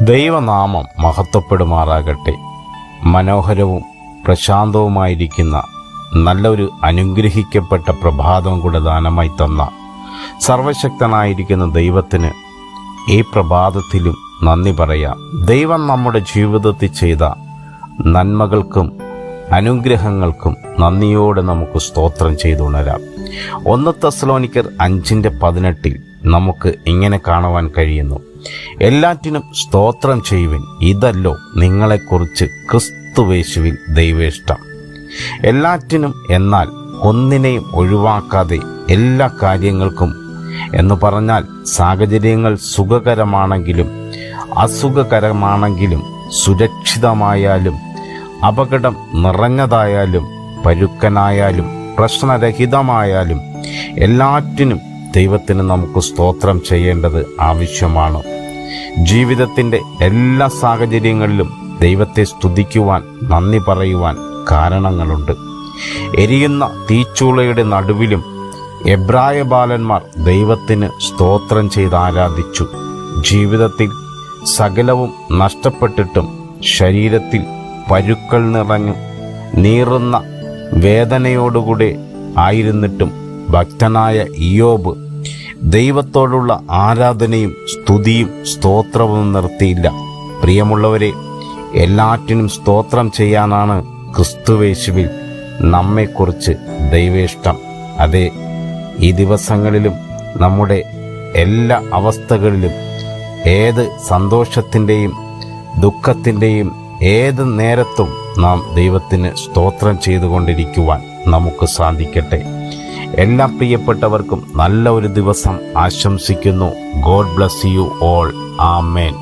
ദൈവനാമം മഹത്വപ്പെടുമാറാകട്ടെ. മനോഹരവും പ്രശാന്തവുമായിരിക്കുന്ന നല്ലൊരു അനുഗ്രഹിക്കപ്പെട്ട പ്രഭാതം കൂടെ ദാനമായി തന്ന സർവശക്തനായിരിക്കുന്ന ദൈവത്തിന് ഈ പ്രഭാതത്തിലും നന്ദി പറയാം. ദൈവം നമ്മുടെ ജീവിതത്തിൽ ചെയ്ത നന്മകൾക്കും അനുഗ്രഹങ്ങൾക്കും നന്ദിയോടെ നമുക്ക് സ്തോത്രം ചെയ്തുണരാം. ഒന്ന് തെസ്സലോനിക്കർ അഞ്ചിന്റെ പതിനെട്ടിൽ നമുക്ക് ഇങ്ങനെ കാണുവാൻ കഴിയുന്നു. എല്ലാറ്റിനും സ്തോത്രം ചെയ്യുവിൻ. ഇതല്ലോ നിങ്ങളെക്കുറിച്ച് ക്രിസ്തുവേശുവിൻ ദൈവേഷ്ടം. എല്ലാറ്റിനും എന്നാൽ ഒന്നിനെയും ഒഴിവാക്കാതെ എല്ലാ കാര്യങ്ങൾക്കും എന്ന് പറഞ്ഞാൽ സാഹചര്യങ്ങൾ സുഖകരമാണെങ്കിലും അസുഖകരമാണെങ്കിലും സുരക്ഷിതമായാലും അപകടം നിറഞ്ഞതായാലും പരുക്കനായാലും പ്രശ്നരഹിതമായാലും എല്ലാറ്റിനും ദൈവത്തിന് നമുക്ക് സ്തോത്രം ചെയ്യേണ്ടത് ആവശ്യമാണ്. ജീവിതത്തിന്റെ എല്ലാ സാഹചര്യങ്ങളിലും ദൈവത്തെ സ്തുതിക്കുവാൻ നന്ദി പറയുവാൻ കാരണങ്ങളുണ്ട്. എരിയുന്ന തീച്ചൂളയുടെ നടുവിലും എബ്രായ ബാലന്മാർ ദൈവത്തിന് സ്തോത്രം ചെയ്ത് ആരാധിച്ചു. ജീവിതത്തിൽ സകലവും നഷ്ടപ്പെട്ടിട്ടും ശരീരത്തിൽ പരുക്കൾ നിറഞ്ഞു നീറുന്ന വേദനയോടുകൂടെ ആയിരുന്നിട്ടും ഭക്തനായ ഇയോബ് ദൈവത്തോടുള്ള ആരാധനയും സ്തുതിയും സ്തോത്രവും നിർത്തിയില്ല. പ്രിയമുള്ളവരെ എല്ലാറ്റിനും സ്തോത്രം ചെയ്യാനാണ് ക്രിസ്തുവേശുവിൽ നമ്മെക്കുറിച്ച് ദൈവേഷ്ടം. അതെ ഈ ദിവസങ്ങളിലും നമ്മുടെ എല്ലാ അവസ്ഥകളിലും ഏത് സന്തോഷത്തിന്റെയും ദുഃഖത്തിന്റെയും ഏത് നേരത്തും നാം ദൈവത്തിന് സ്തോത്രം ചെയ്തുകൊണ്ടിരിക്കുവാൻ നമുക്ക് സാധിക്കട്ടെ. എല്ലാ പ്രിയപ്പെട്ടവർക്കും നല്ല ഒരു ദിവസം ആശംസിക്കുന്നു. God bless you all amen